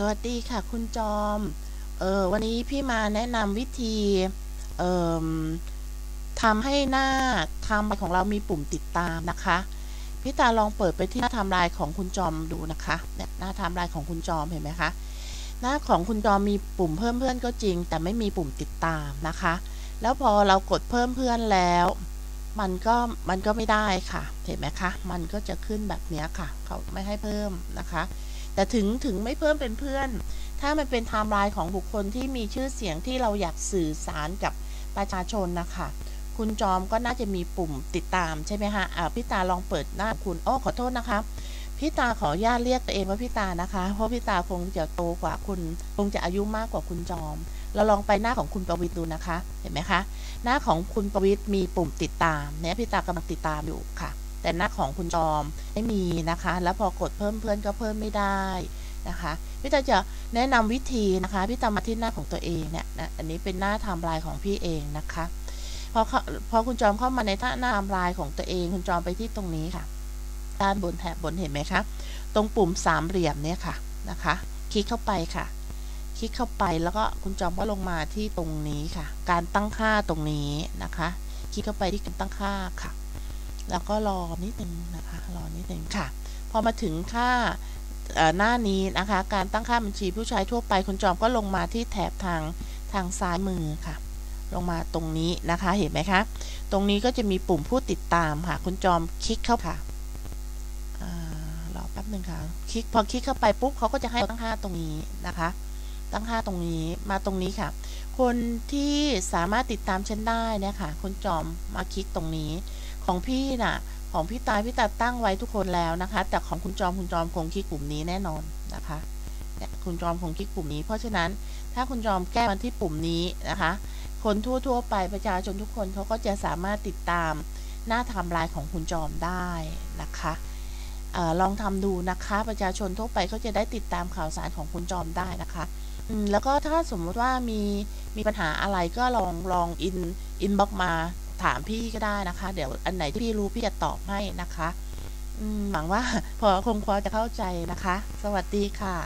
สวัสดีค่ะคุณจอม เออวันนี้พี่มาแนะนำวิธีเอ่อทำให้หน้าทำลายของเรามีปุ่มติดตามนะคะ พี่ตาลองเปิดไปที่หน้าทำลายของคุณจอมดูนะคะเนี่ยหน้าทำลายของคุณจอมเห็นไหมคะ หน้าของคุณจอมมีปุ่มเพิ่มเพื่อนก็จริง แต่ไม่มีปุ่มติดตามนะคะ แล้วพอเรากดเพิ่มเพื่อนแล้ว มันก็มันก็ไม่ได้ค่ะ เห็นไหมคะ มันก็จะขึ้นแบบนี้ค่ะ เขาไม่ให้เพิ่มนะคะ แต่ถึงถึงไม่เพิ่มเป็นเพื่อน ถ้ามันเป็นไทม์ไลน์ของบุคคลที่มีชื่อเสียงที่เราอยากสื่อสารกับประชาชนนะคะคุณจอมก็น่าจะมีปุ่มติดตามใช่ไหมคะอ่าพี่ตาลองเปิดหน้าคุณอ้อขอโทษนะคะพี่ตาขอญาตเรียกตัวเองว่าพี่ตานะคะ เพราะพี่ตาคงจะโตกว่าคุณคงจะอายุมากกว่าคุณจอม เราลองไปหน้าของคุณประวิตรดูนะคะ เห็นไหมคะ หน้าของคุณประวิตรมีปุ่มติดตามเนี่ยพี่ตากำลังติดตามอยู่ค่ะ แต่หน้าของคุณจอมไม่มีนะคะ แล้วพอกดเพิ่มเพื่อนก็เพิ่มไม่ได้นะคะพี่ตาจะแนะนำวิธีนะคะพี่ตามาที่หน้าของตัวเองเนี่ยนะอันนี้เป็นหน้าไทม์ไลน์ของพี่เองนะคะพอพอคุณจอมเข้ามาในหน้าไทม์ไลน์ของตัวเอง คุณจอมไปที่ตรงนี้ค่ะ ด้านบนแถบบนเห็นไหมคะตรงปุ่มสามเหลี่ยมเนี่ยค่ะนะคะ คลิกเข้าไปค่ะ คลิกเข้าไปแล้วก็คุณจอมก็ลงมาที่ตรงนี้ค่ะ การตั้งค่าตรงนี้นะคะ คลิกเข้าไปที่การตั้งค่าค่ะ แล้วก็รอนิดนึงนะคะ รอนิดนึงค่ะ พอมาถึงค่าหน้านี้นะคะ การตั้งค่าบัญชีผู้ใช้ทั่วไปคุณจอมก็ลงมาที่แถบทางทางซ้ายมือค่ะ ลงมาตรงนี้นะคะเห็นไหมคะ ตรงนี้ก็จะมีปุ่มผู้ติดตามค่ะ คุณจอมคลิกเข้าค่ะรอแป๊บหนึ่งค่ะคลิกพอคลิกเข้าไปปุ๊บเขาก็จะให้ตั้งค่าตรงนี้นะคะ ตั้งค่าตรงนี้มาตรงนี้ค่ะ คนที่สามารถติดตามฉันได้เนี่ยค่ะคุณจอมมาคลิกตรงนี้ ของพี่น่ะ ของพี่ตายพี่ตาตั้งไว้ทุกคนแล้วนะคะ แต่ของคุณจอมคุณจอมคงคลิกปุ่มนี้แน่นอนนะคะเนี่ยคุณจอมคงคลิกปุ่มนี้ เพราะฉะนั้นถ้าคุณจอมแก้มาที่ปุ่มนี้นะคะ คนทั่วๆ ไปประชาชนทุกคนเขาก็จะสามารถติดตามหน้าไทม์ไลน์ของคุณจอมได้นะคะอลองทำดูนะคะประชาชนทั่วไปเขาจะได้ติดตามข่าวสารของคุณจอมได้นะคะแล้วก็ถ้าสมมติว่ามีมีปัญหาอะไรก็ลองลองอินอินบ็อกมา ถามพี่ก็ได้นะคะ เดี๋ยวอันไหนที่พี่รู้พี่จะตอบให้นะคะหวังว่าพอคงพอจะเข้าใจนะคะ สวัสดีค่ะ